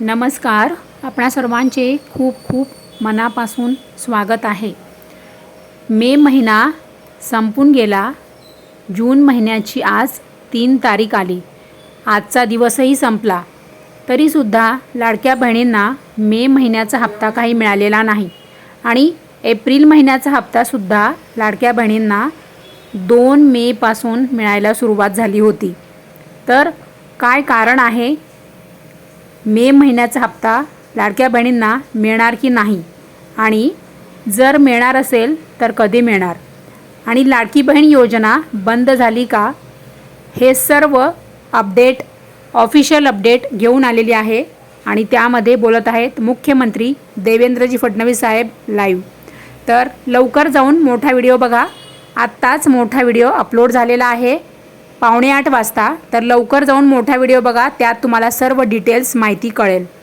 नमस्कार. आपणा सर्वांचे खूप खूप मनापासून स्वागत आहे. मे महिना संपून गेला. जून महिन्याची आज तीन तारीख आली. आजचा दिवसही संपला. तरीसुद्धा लाडक्या बहिणींना मे महिन्याचा हप्ता काही मिळालेला नाही. आणि एप्रिल महिन्याचा हप्तासुद्धा लाडक्या बहिणींना दोन मेपासून मिळायला सुरुवात झाली होती. तर काय कारण आहे? मे महिन्याचा हप्ता लाडक्या बहिणींना मिळणार की नाही? आणि जर मिळणार असेल तर कधी मिळणार? आणि लाडकी बहीण योजना बंद झाली का? हे सर्व अपडेट ऑफिशियल अपडेट घेऊन आलेली आहे. आणि त्यामध्ये बोलत आहेत मुख्यमंत्री देवेंद्रजी फडणवीस साहेब लाईव्ह तर लवकर जाऊन मोठा व्हिडिओ बघा. आत्ताच मोठा व्हिडिओ अपलोड झालेला आहे. पावणे आठ वाजता तर लवकर जाऊन मोठा व्हिडिओ बघा त्यात तुम्हाला सर्व डिटेल्स माहिती कळेल.